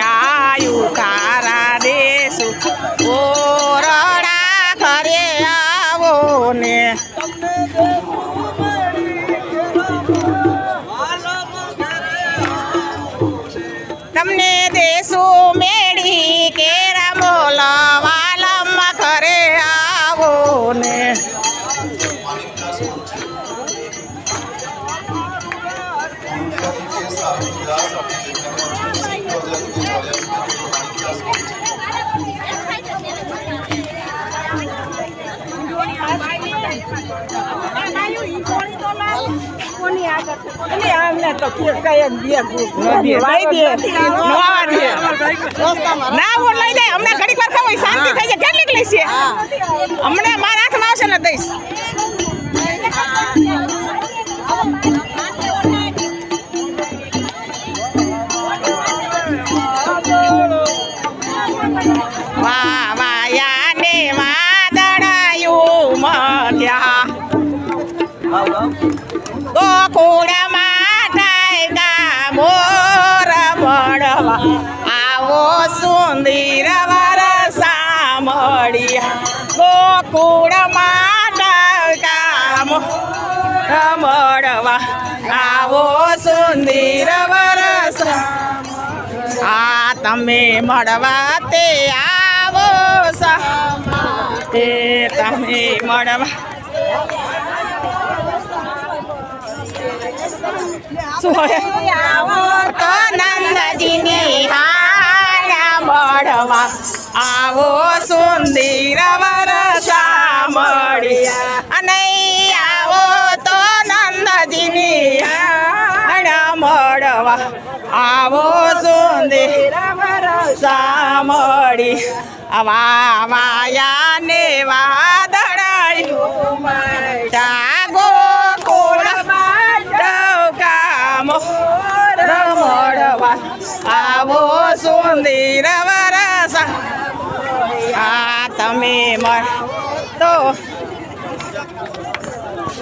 આયુ તારા દેશુ ઓરડા ઘરે આવો ને તમને દેશું મેળી કે રમોલ વાલમ ઘરે આવો ને નો બોલ લઈ દે હમણાં ઘડીક વાર ખબર શાંતિ થઈ જાય. કેટલીક લઈશે અમને મારા ગોકુળમાં ટાયગા મોર મળવા આવો સુંદર વરસા મળ્યા ગોકુળમાં ટાયગા મોર મળવા આવો સુંદર વરસા આ તમે મળવા તે આવો સા. તમે મળવા. નંદજીની હારા મળવા આવો સુંદર વરસા મળ્યા. અને આવો તો નંદજીની હારા મળવા. આવો સુંદર વરસા મળી વાયા ને વાદળાયું આવો સુંદર વરસા. આ તમે મર તો